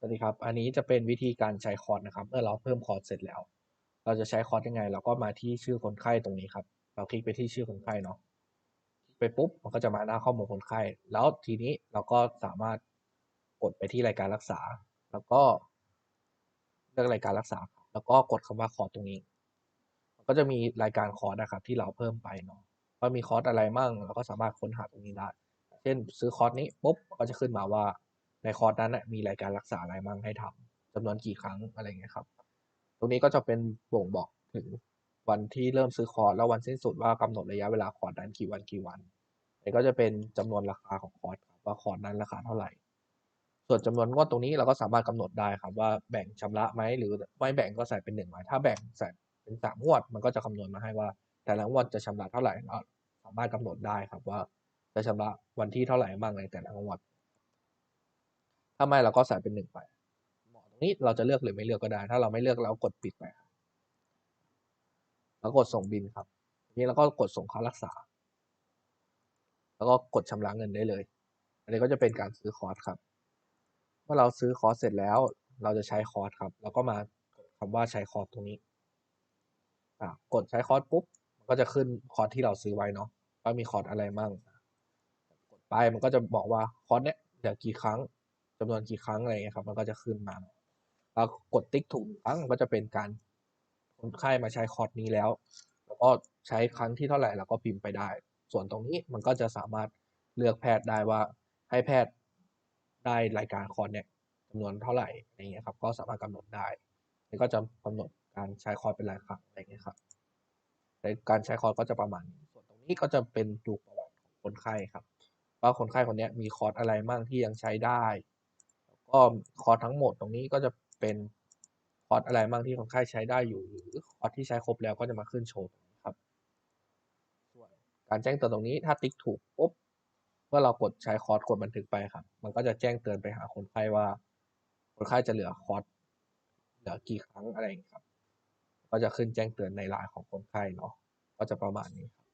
สวัสดีครับ อันนี้จะเป็นวิธีการใช้คอร์สนะครับ เมื่อเราเพิ่มคอร์สเสร็จแล้ว เราจะใช้คอร์สยังไง เราก็มาที่ชื่อคนไข้ตรงนี้ครับ เราคลิกไปที่ชื่อคนไข้เนาะ ไปปุ๊บ มันก็จะมาหน้าข้อมูลคนไข้ แล้วทีนี้เราก็สามารถกดไปที่รายการรักษา แล้วก็เลือกรายการรักษา แล้วก็กดคำว่าคอร์สตรงนี้ มันก็จะมีรายการคอร์สนะครับ ที่เราเพิ่มไปเนาะว่ามีคอร์สอะไรมั่ง เราก็สามารถค้นหาตรงนี้ได้ เช่น ซื้อคอร์สนี้ปุ๊บ ก็จะขึ้นมาว่า ในคอร์สนั้นน่ะมีรายการรักษาอะไรมั่งให้ทำจำนวนกี่ครั้งอะไรเงี้ยครับ ตรงนี้ก็จะเป็นบ่งบอกถึงวันที่เริ่มซื้อคอร์สแล้ววันสิ้นสุดว่ากำหนดระยะเวลาคอร์สนั้นกี่วันกี่วันนี่ก็จะเป็นจำนวนราคาของคอร์สครับว่าคอร์สนั้นราคาเท่าไหร่ ส่วนจำนวนงวดตรงนี้เราก็สามารถกำหนดได้ครับว่าแบ่งชำระไหมหรือไม่แบ่งก็ใส่เป็นหนึ่งไว้ถ้าแบ่งใส่เป็นสามงวดมันก็จะคำนวณมาให้ว่า แต่ละงวดจะชำระเท่าไหร่เราสามารถกำหนดได้ครับว่าจะชำระวันที่เท่าไหร่บ้างในแต่ละงวด ถ้าไม่เราก็ใส่เป็นหนึ่งไปหมอตรงนี้เราจะเลือกหรือไม่เลือกก็ได้ ถ้าเราไม่เลือกเรากดปิดไปแล้วกดส่งบินครับทีนี้เราก็กดส่งค่ารักษา แล้วก็กดชำระเงินได้เลย อันนี้ก็จะเป็นการซื้อคอร์สครับ เมื่อเราซื้อคอร์สเสร็จแล้ว เราจะใช้คอร์สครับ แล้วก็มากดคำว่าใช้คอร์สตรงนี้กดใช้คอร์สปุ๊บมันก็จะขึ้นคอร์สที่เราซื้อไว้เนาะว่ามีคอร์สอะไรมั่งกดไปมันก็จะบอกว่าคอร์สเนี้ยเดี๋ยวกี่ครั้ง จำนวนกี่ครั้งอะไรเงี้ยครับ มันก็จะขึ้นมาแล้วกดติ๊กถูกครั้งก็จะเป็นการคนไข้มาใช้คอร์สนี้แล้ว แล้วก็ใช้ครั้งที่เท่าไหร่เราก็พิมพ์ไปได้ ส่วนตรงนี้มันก็จะสามารถเลือกแพทย์ได้ว่าให้แพทย์ได้รายการคอร์สเนี่ยจำนวนเท่าไหร่อะไรเงี้ยครับ ก็สามารถกำหนดได้นี่ก็จะกำหนดการใช้คอร์สเป็นรายครั้งอะไรเงี้ยครับในการใช้คอร์สก็จะประมาณนี้ส่วนตรงนี้ก็จะเป็นดูประวัติของคนไข้ครับว่าคนไข้คนนี้มีคอร์สอะไรมั่งที่ยังใช้ได้ ก็คอร์สทั้งหมดตรงนี้ก็จะเป็นคอร์สอะไรมั่งที่คนไข้ใช้ได้อยู่หรือคอร์สที่ใช้ครบแล้วก็จะมาขึ้นโชว์นะครับส่วนการแจ้งเตือนตรงนี้ถ้าติ๊กถูกปุ๊บเมื่อเรากดใช้คอร์สกดบันทึกไปครับ มันก็จะแจ้งเตือนไปหาคนไข้ว่า คนไข้จะเหลือคอร์สเหลือกี่ครั้งอะไรอย่างเงี้ครับ ก็จะขึ้นแจ้งเตือนในไลน์ของคนไข้เนาะก็จะประมาณนี้ครับ